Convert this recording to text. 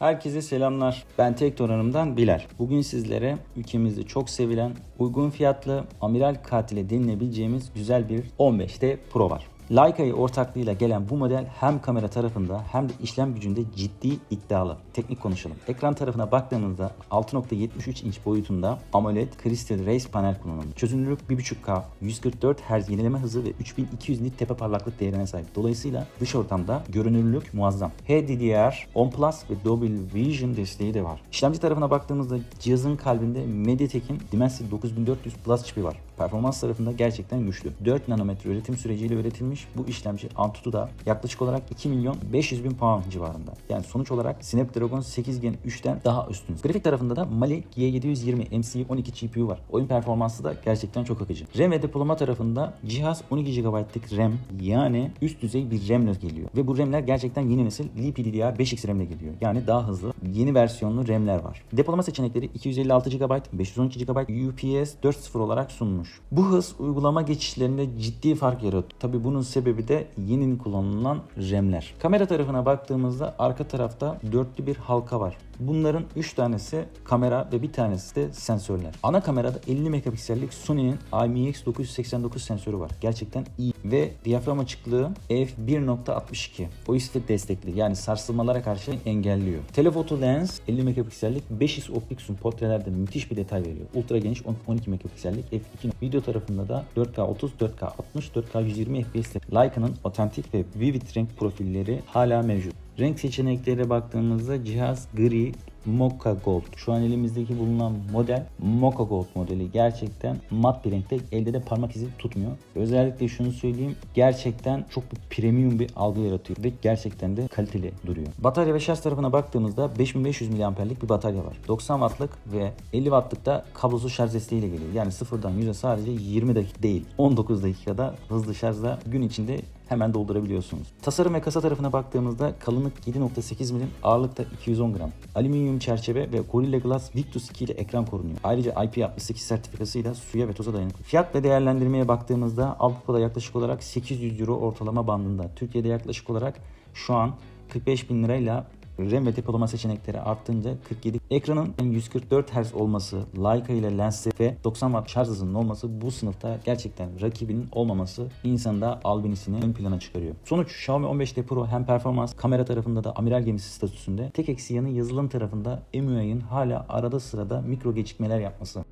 Herkese selamlar. Ben Tektor Hanım'dan Bilal. Bugün sizlere ülkemizde çok sevilen, uygun fiyatlı, amiral katili denilebileceğimiz güzel bir 15T Pro var. Leica'yı ortaklığıyla gelen bu model hem kamera tarafında hem de işlem gücünde ciddi iddialı. Teknik konuşalım. Ekran tarafına baktığımızda 6.73 inç boyutunda AMOLED Crystal Race panel kullanılmış. Çözünürlük 1.5K, 144 Hz yenileme hızı ve 3200 nit tepe parlaklık değerine sahip. Dolayısıyla dış ortamda görünürlük muazzam. HDR, On Plus ve Dolby Vision desteği de var. İşlemci tarafına baktığımızda cihazın kalbinde MediaTek'in Dimensity 9400 Plus çipi var. Performans tarafında gerçekten güçlü. 4 nanometre üretim süreciyle üretilmiş bu işlemci Antutu'da yaklaşık olarak 2 milyon 500 bin pound civarında. Yani sonuç olarak Snapdragon 8 Gen 3'ten daha üstün. Grafik tarafında da Mali G720 MCU 12 GPU var. Oyun performansı da gerçekten çok akıcı. RAM ve depolama tarafında cihaz 12 GB'lık RAM yani üst düzey bir RAM ile geliyor. Ve bu RAM'ler gerçekten yeni nesil LPDDR5X RAM ile geliyor. Yani daha hızlı yeni versiyonlu RAM'ler var. Depolama seçenekleri 256 GB, 512 GB, UPS 4.0 olarak sunulmuş. Bu hız uygulama geçişlerinde ciddi fark yaratıyor. Tabi bunun sebebi de yeni kullanılan RAM'ler. Kamera tarafına baktığımızda arka tarafta dörtlü bir halka var. Bunların 3 tanesi kamera ve bir tanesi de sensörler. Ana kamerada 50 megapiksellik Sony'nin IMX989 sensörü var. Gerçekten iyi ve diyafram açıklığı f1.62. OIS destekli yani sarsılmalara karşı engelliyor. Telefoto lens 50 megapiksellik 500 optik zoom portrelerde müthiş bir detay veriyor. Ultra geniş 12 megapiksellik f2. Video tarafında da 4K 30, 4K 60, 4K 120 FPS Leica'nın otantik ve vivid renk profilleri hala mevcut. Renk seçeneklerine baktığımızda cihaz gri, Mocha Gold. Şu an elimizdeki bulunan model Mocha Gold modeli. Gerçekten mat bir renkte. Elde de parmak izi tutmuyor. Özellikle şunu söyleyeyim. Gerçekten çok bir premium bir algı yaratıyor. Ve gerçekten de kaliteli duruyor. Batarya ve şarj tarafına baktığımızda 5500 mAh'lik bir batarya var. 90 Watt'lık ve 50 Watt'lık da kablosuz şarj desteğiyle geliyor. Yani sıfırdan 100'e sadece 20 dakika değil 19 dakikada hızlı şarjla gün içinde hemen doldurabiliyorsunuz. Tasarım ve kasa tarafına baktığımızda kalınlık 7.8 milim, ağırlık da 210 gram. Alüminyum çerçeve ve Gorilla Glass Victus 2 ile ekran korunuyor. Ayrıca IP68 sertifikasıyla suya ve toza dayanıklı. Fiyat ve değerlendirmeye baktığımızda Avrupa'da yaklaşık olarak 800 euro ortalama bandında. Türkiye'de yaklaşık olarak şu an 45 bin lirayla RAM ve depolama seçenekleri arttığınca 47. Ekranın 144 Hz olması, Leica ile lensi ve 90 Watt şarj hızının olması bu sınıfta gerçekten rakibinin olmaması insanda albinisini ön plana çıkarıyor. Sonuç Xiaomi 15T Pro hem performans kamera tarafında da amiral gemisi statüsünde tek eksi yanı yazılım tarafında MIUI'nin hala arada sırada mikro gecikmeler yapması.